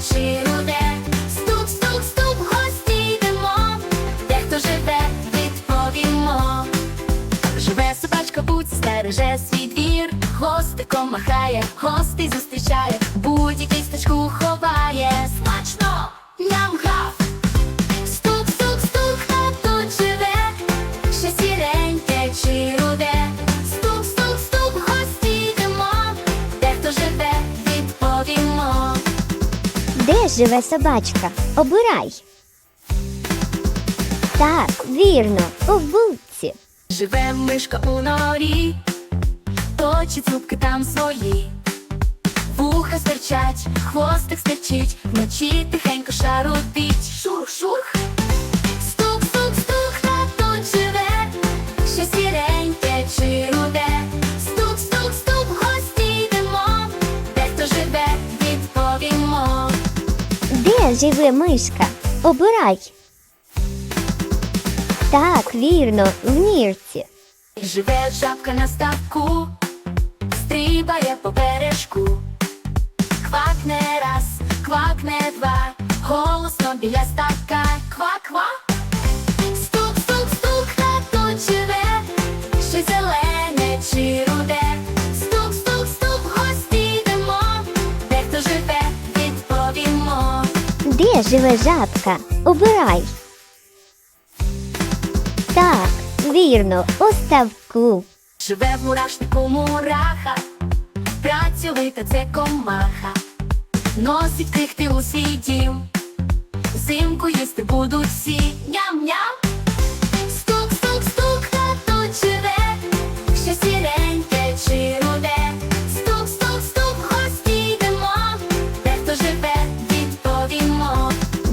чи руде, стук, стук, стук, гості йдемо, Дехто живе, відповімо. Живе собачка, будь стереже свій двір, хостиком махає, гостей зустрічає, будь-який стачку ховає. Смачно! Живе собачка? Обирай. Так, вірно, у будці. Живе мишка у норі, точить зубки там свої. Вуха стирчать, хвостик стерчить, вночі тихенько шарудить. Шух-шух. Де живе мишка? Обирай. Так, вірно, в нірці. Живе жабка на ставку, стрибає по бережку. Квакне раз, квакне два, голосно біля ставка. Ква-ква. Живе жабка? Обирай. Так, вірно, у ставку. Живе в мурашнику мураха, працьовита це комаха, носить крихти у свій дім, Зимку їсти будуть всі ням-ням.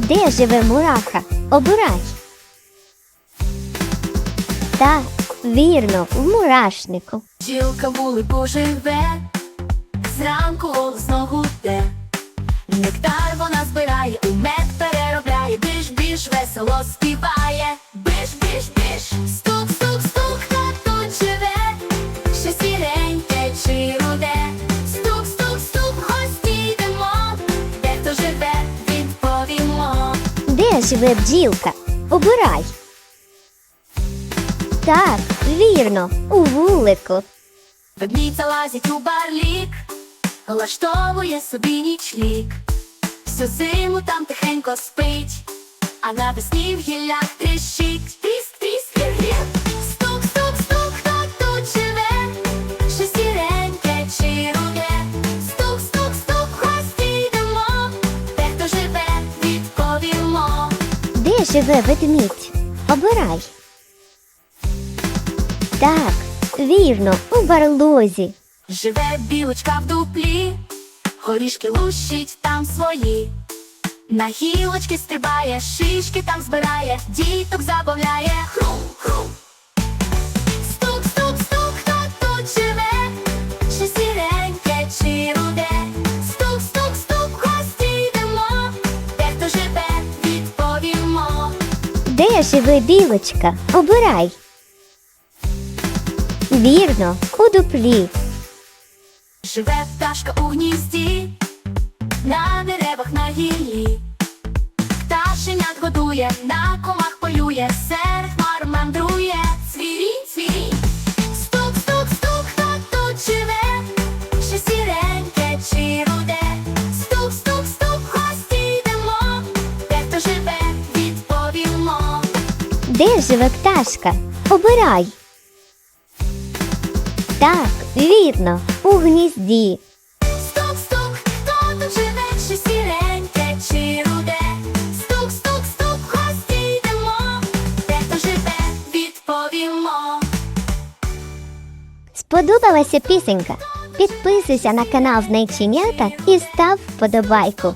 Де живе мураха? Обирай. Так, вірно, в мурашнику. Жілка були поживе, зранку знову те. Нектар вона збирає, у мед переробляє, більш біж, весело співає. Живе бджілка? Обирай. Так, вірно, у вулику. Ведмідь лазить у барлік, влаштовує собі нічлік. Всю зиму там тихенько спить, а навесні в гіллях тріщить. Тріск, тріск, гір-гір. Живе ведмідь? Обирай. Так, вірно, у барлозі. Живе білочка в дуплі, горішки лущить там свої. На гілочки стрибає, шишки там збирає, діток забавляє. Де живе білочка? Обирай. Вірно, у дуплі. Живе пташка у гнізді, на деревах на гіллі. Пташенят годує, на комах полює, серед Де живе пташка? Обирай. Так, вірно, у гнізді. Стук, стук, хто тут живе, чи сіреньке, чи руде? Стук, стук, стук, гості йдемо, де хто живе, відповімо. Сподобалася пісенька? Підписуйся на канал Знайченята і став вподобайку.